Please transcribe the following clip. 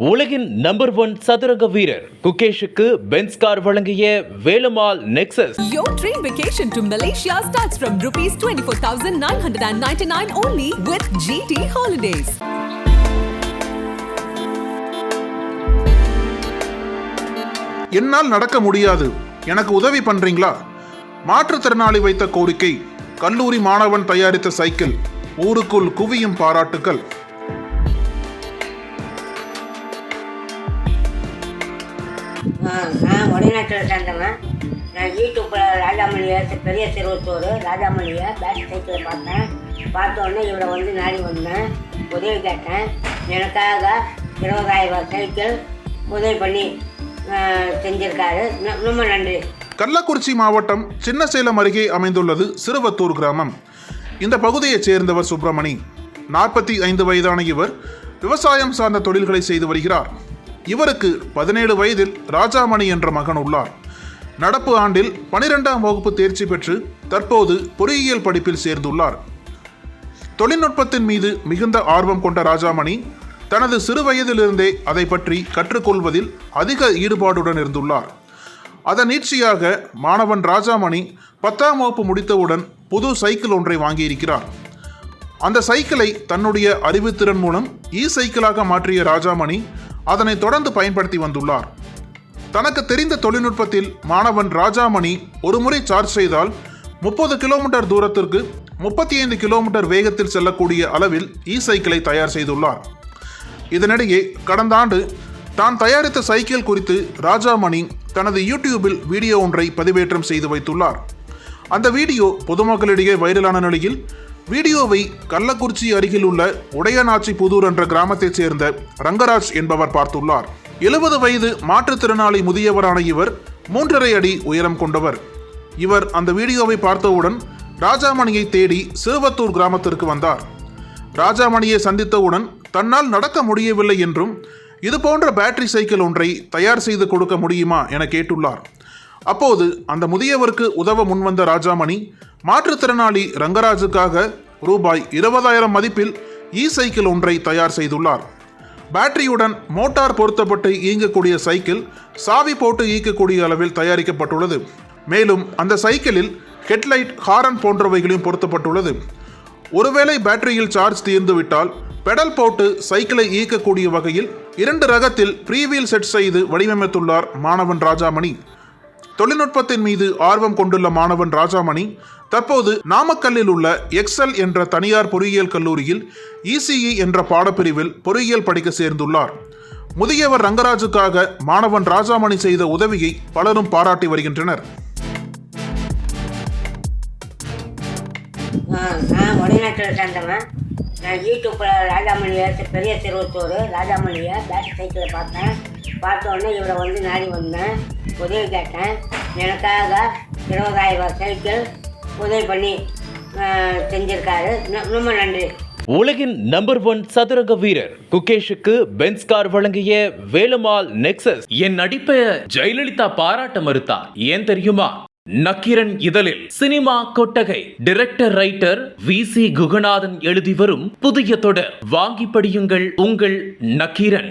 உலகின் number one சதுரங்க வீரர் குகேஷுக்கு பென்ஸ் கார் வழங்கிய Velumal nexus Your dream vacation to Malaysia starts from rupees 24,999 only with GT Holidays. என்னால் நடக்க முடியாது. எனக்கு உதவி பண்றீங்களா? மாற்றுத்திறனாளி வைத்த கோரிக்கை கல்லூரி மாணவன் தயாரித்த சைக்கிள் ஊருக்குள் குவியும் பாராட்டுக்கள். நான் ஒடிநாட்டில் சேர்ந்தவன். நான் யூடியூப்பில் ராஜாமணியை பெரிய சிறுவத்தூர் ராஜாமணியை பேக் சைக்கிள் பார்த்தேன். பார்த்த உடனே இவரை வந்து நாடி வந்தேன். உதவி கேட்டேன். எனக்காக இருபதாயிரம் சைக்கிள் உதவி பண்ணி செஞ்சிருக்காரு. ரொம்ப நன்றி. கள்ளக்குறிச்சி மாவட்டம் சின்னசேலம் அருகே அமைந்துள்ளது சிறுவத்தூர் கிராமம். இந்த பகுதியைச் சேர்ந்தவர் சுப்பிரமணி. நாற்பத்தி ஐந்து வயதான இவர் விவசாயம் சார்ந்த தொழில்களை செய்து வருகிறார். இவருக்கு பதினேழு வயதில் ராஜாமணி என்ற மகன் உள்ளார். நடப்பு ஆண்டில் பனிரெண்டாம் வகுப்பு தேர்ச்சி பெற்று தற்போது பொறியியல் படிப்பில் சேர்ந்துள்ளார். தொழில்நுட்பத்தின் மீது மிகுந்த ஆர்வம் கொண்ட ராஜாமணி தனது சிறு வயதிலிருந்தே அதை பற்றி கற்றுக்கொள்வதில் அதிக ஈடுபாடுடன் இருந்துள்ளார். அதன் நீட்சியாக மாணவன் ராஜாமணி பத்தாம் வகுப்பு முடித்தவுடன் புது சைக்கிள் ஒன்றை வாங்கியிருக்கிறார். அந்த சைக்கிளை தன்னுடைய அறிவுத்திறன் மூலம் இ சைக்கிளாக மாற்றிய ராஜாமணி அதனை தொடர்ந்து பயன்படுத்தி வந்துள்ளார். தனக்கு தெரிந்த தொழில்நுட்பத்தில் மாணவன் ராஜாமணி ஒருமுறை சார்ஜ் செய்தால் முப்பது கிலோமீட்டர் தூரத்திற்கு முப்பத்தி ஐந்து கிலோமீட்டர் வேகத்தில் செல்லக்கூடிய அளவில் இ சைக்கிளை தயார் செய்துள்ளார். இதனிடையே கடந்த ஆண்டு தான் தயாரித்த சைக்கிள் குறித்து ராஜாமணி தனது யூடியூபில் வீடியோ ஒன்றை பதிவேற்றம் செய்து வைத்துள்ளார். அந்த வீடியோ பொதுமக்களிடையே வைரலான நிலையில் வீடியோவை கள்ளக்குறிச்சி அருகில் உள்ள உடையநாச்சி புதூர் என்ற கிராமத்தைச் சேர்ந்த ரங்கராஜ் என்பவர் பார்த்துள்ளார். எழுபது வயது மாற்றுத்திறனாளி முதியவரான இவர் மூன்றரை அடி உயரம் கொண்டவர். இவர் அந்த வீடியோவை பார்த்தவுடன் ராஜாமணியை தேடி சிறுவத்தூர் கிராமத்திற்கு வந்தார். ராஜாமணியை சந்தித்தவுடன் தன்னால் நடக்க முடியவில்லை என்றும் இது போன்ற பேட்டரி சைக்கிள் ஒன்றை தயார் செய்து கொடுக்க முடியுமா? என கேட்டுள்ளார். அப்போது அந்த முதியவருக்கு உதவ முன்வந்த ராஜாமணி மாற்றுத்திறனாளி ரங்கராஜுக்காக ரூபாய் இருபதாயிரம் மதிப்பில் இ சைக்கிள் ஒன்றை தயார் செய்துள்ளார். பேட்டரியுடன் மோட்டார் பொருத்தப்பட்டு இயங்கக்கூடிய சைக்கிள் சாவி போட்டு இயக்கக்கூடிய அளவில் தயாரிக்கப்பட்டுள்ளது. மேலும் அந்த சைக்கிளில் ஹெட்லைட் ஹாரன் போன்றவைகளையும் பொருத்தப்பட்டுள்ளது. ஒருவேளை பேட்டரியில் சார்ஜ் தீர்ந்துவிட்டால் பெடல் போட்டு சைக்கிளை இயக்கக்கூடிய வகையில் இரண்டு ரகத்தில் ப்ரீவீல் செட் செய்து வடிவமைத்துள்ளார் மாணவன் ராஜாமணி. தொழில்நுட்பத்தின் மீது ஆர்வம் கொண்டுள்ள மாணவன் ராஜாமணி தற்போது நாமக்கல்லில் உள்ள எக்ஸல் என்ற தனியார் பொறியியல் கல்லூரியில் இசிஇ என்ற பாடப்பிரிவில் பொறியியல் படிக்க சேர்ந்துள்ளார். முதியவர் ரங்கராஜுக்காக மாணவன் ராஜாமணி செய்த உதவியை பலரும் பாராட்டி வருகின்றனர். நான் சேர்ந்தவன். நான் யூடியூப்பில் ராஜாமணியை பெரிய சிறுவத்தூர் ராஜாமணியை பேட்டரி சைக்கிளை பார்த்தேன். பார்த்தோன்னே இவரை வந்து நாடி வந்தேன். உதவி கேட்டேன். எனக்காக இருபதாயிரம் ரூபாய் சைக்கிள் உதவி பண்ணி செஞ்சிருக்காரு. ரொம்ப நன்றி. உலகின் நம்பர் ஒன் சதுரங்க வீரர் குகேஷுக்கு பென்ஸ் கார் வழங்கிய வேலுமால் நெக்சஸ் என் நடிப்பை ஜெயலலிதா பாராட்ட மறுத்தா ஏன் தெரியுமா? நக்கீரன் இதழில் சினிமா கொட்டகை director writer V C Guganathan எழுதி வரும் புதிய தொடர். வாங்கி படியுங்கள் உங்கள் நக்கீரன்.